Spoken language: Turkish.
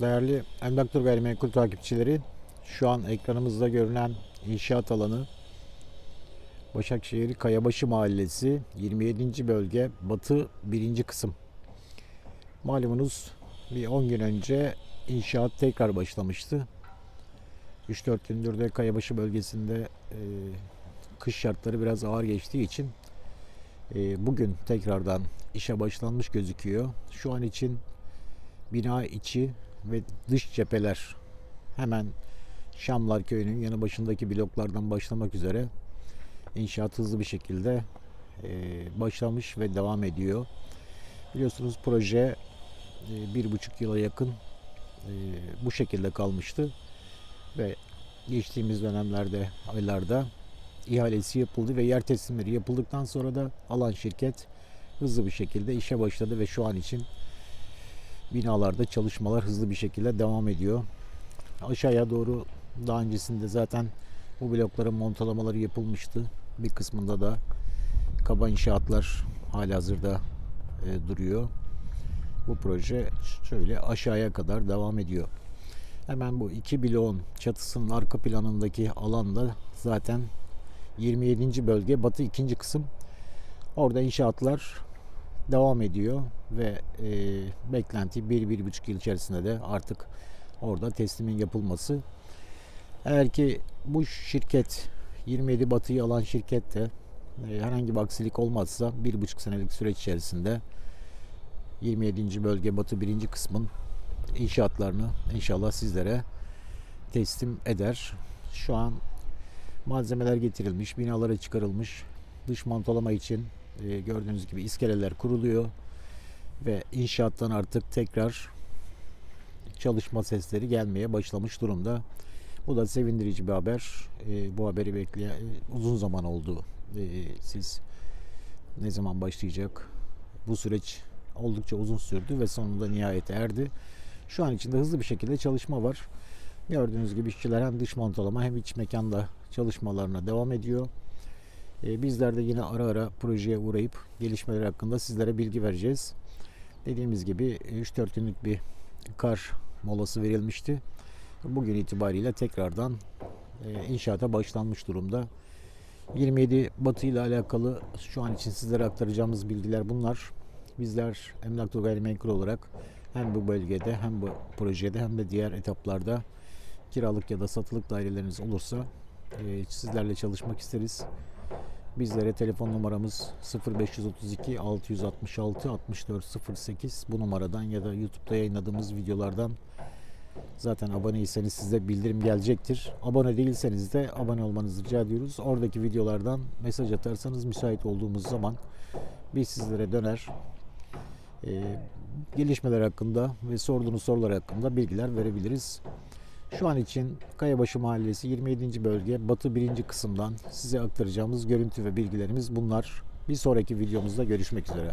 Değerli Emlaktur Gayrimenkul takipçileri, şu an ekranımızda görünen inşaat alanı Başakşehir Kayabaşı Mahallesi 27. bölge Batı 1. kısım. Malumunuz bir 10 gün önce inşaat tekrar başlamıştı. 3-4 gündür de Kayabaşı bölgesinde e, kış şartları biraz ağır geçtiği için e, bugün tekrardan işe başlanmış gözüküyor. Şu an için bina içi ve dış cepheler hemen Şamlar Köyü'nün yanı başındaki bloklardan başlamak üzere inşaat hızlı bir şekilde başlamış ve devam ediyor. Biliyorsunuz proje bir buçuk yıla yakın bu şekilde kalmıştı ve geçtiğimiz dönemlerde aylarda ihalesi yapıldı ve yer teslimleri yapıldıktan sonra da alan şirket hızlı bir şekilde işe başladı ve şu an için binalarda çalışmalar hızlı bir şekilde devam ediyor. Aşağıya doğru daha öncesinde zaten bu blokların montalamaları yapılmıştı. Bir kısmında da kaba inşaatlar halihazırda e, duruyor. Bu proje şöyle aşağıya kadar devam ediyor. Hemen bu iki bloğun çatısının arka planındaki alanda zaten 27. bölge batı ikinci kısım. Orada inşaatlar devam ediyor ve e, beklenti 1-1,5 yıl içerisinde de artık orada teslimin yapılması. Eğer ki bu şirket 27 Batı'yı alan şirket de e, herhangi bir aksilik olmazsa 1,5 senelik süreç içerisinde 27. bölge Batı 1. kısmın inşaatlarını inşallah sizlere teslim eder. Şu an malzemeler getirilmiş, binalara çıkarılmış. Dış mantolama için e, gördüğünüz gibi iskeleler kuruluyor ve inşaattan artık tekrar çalışma sesleri gelmeye başlamış durumda. Bu da sevindirici bir haber. E, bu haberi bekleyen e, uzun zaman oldu. E, siz ne zaman başlayacak? Bu süreç oldukça uzun sürdü ve sonunda nihayete erdi. Şu an içinde hızlı bir şekilde çalışma var. Gördüğünüz gibi işçiler hem dış montalama hem iç mekanda çalışmalarına devam ediyor. E, bizler de yine ara ara projeye uğrayıp gelişmeler hakkında sizlere bilgi vereceğiz. Dediğimiz gibi 3-4 günlük bir kar molası verilmişti. Bugün itibariyle tekrardan e, inşaata başlanmış durumda. 27 Batı ile alakalı şu an için sizlere aktaracağımız bilgiler bunlar. Bizler Emlak Gayrimenkul olarak hem bu bölgede hem bu projede hem de diğer etaplarda kiralık ya da satılık daireleriniz olursa e, sizlerle çalışmak isteriz. Bizlere telefon numaramız 0532 666 6408 bu numaradan ya da YouTube'da yayınladığımız videolardan zaten aboneyseniz size bildirim gelecektir. Abone değilseniz de abone olmanızı rica ediyoruz. Oradaki videolardan mesaj atarsanız müsait olduğumuz zaman biz sizlere döner e, gelişmeler hakkında ve sorduğunuz sorular hakkında bilgiler verebiliriz. Şu an için Kayabaşı Mahallesi 27. bölge Batı 1. kısımdan size aktaracağımız görüntü ve bilgilerimiz bunlar. Bir sonraki videomuzda görüşmek üzere.